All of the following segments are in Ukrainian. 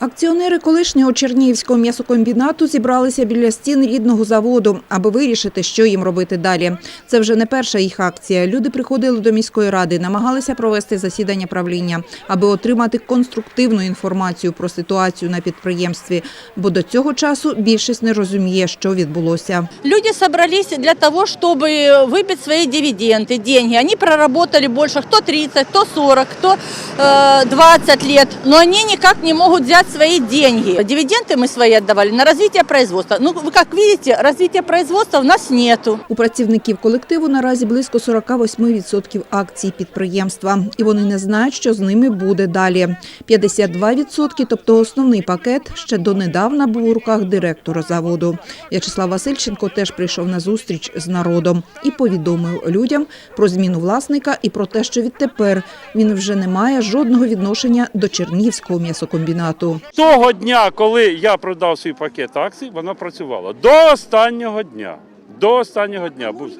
Акціонери колишнього Чернігівського м'ясокомбінату зібралися біля стін рідного заводу, аби вирішити, що їм робити далі. Це вже не перша їх акція. Люди приходили до міської ради, намагалися провести засідання правління, аби отримати конструктивну інформацію про ситуацію на підприємстві. Бо до цього часу більшість не розуміє, що відбулося. Люди собрались для того, чтобы выбить свои дивиденды, деньги. Они проработали больше, кто 30, кто 40, кто э, 20 лет, но они никак не могут взять свои деньги. Дивиденды мы свои отдавали на развитие производства. Ну, вы как видите, развития производства у нас нету. У працівників колективу наразі близько 48% акцій підприємства, і вони не знають, що з ними буде далі. 52%, тобто основний пакет, ще донедавна був у руках директора заводу. В'ячеслав Васильченко теж прийшов на зустріч з народом і повідомив людям про зміну власника і про те, що відтепер він вже не має жодного відношення до Чернігівського м'ясокомбінату. Того дня, коли я продав свій пакет акцій, воно працювало. До останнього дня. До останнього дня. був.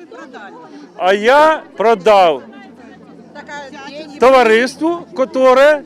А я продав товариству, яке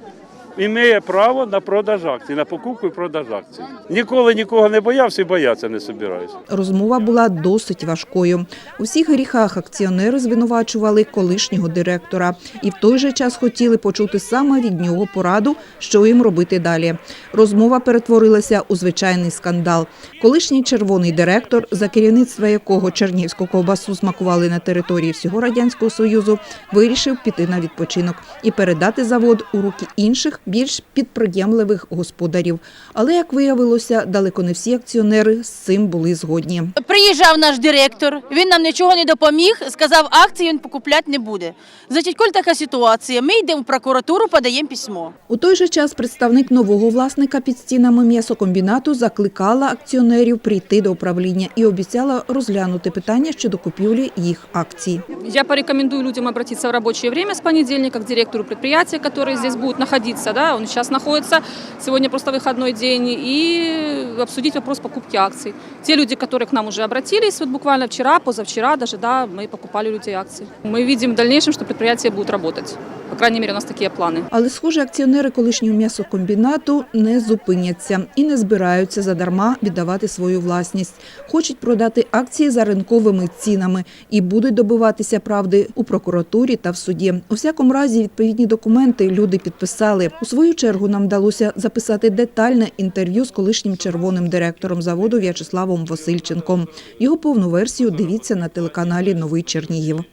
має право на продаж акцій, на покупку і продаж акцій. Ніколи нікого не боявся і боятися не собираюся. Розмова була досить важкою. У всіх гріхах акціонери звинувачували колишнього директора і в той же час хотіли почути саме від нього пораду, що їм робити далі. Розмова перетворилася у звичайний скандал. Колишній червоний директор, за керівництва якого чернігівську ковбасу смакували на території всього радянського союзу, вирішив піти на відпочинок і передати завод у руки інших, більш підприємливих господарів. Але як виявилося, далеко не всі акціонери з цим були згодні. Приїжджав наш директор, він нам нічого не допоміг, сказав, акції він покупляти не буде. Значить, коли така ситуація, ми йдемо в прокуратуру, подаємо письмо. У той же час представник нового власника під стінами м'ясокомбінату закликала акціонерів прийти до управління і обіцяла розглянути питання щодо купівлі їх акцій. Я порекомендую людям обратиться в рабочее время с понедельника к директору предприятия, который здесь будет находиться Да, он сейчас находится, сегодня просто выходной день, и обсудить вопрос покупки акций. Те люди, которые к нам уже обратились, вот буквально вчера, позавчера даже, да, мы покупали у людей акции. Мы видим в дальнейшем, что предприятие будет работать. По крайней мере, у нас такие планы. Але, схоже, акціонери колишнього м'ясокомбінату не зупиняться і не збираються задарма віддавати свою власність. Хочуть продати акції за ринковими цінами і будуть добиватися правди у прокуратурі та в суді. У всякому разі, відповідні документи люди підписали. У свою чергу нам вдалося записати детальне інтерв'ю з колишнім червоним директором заводу В'ячеславом Васильченком. Його повну версію дивіться на телеканалі Новий Чернігів.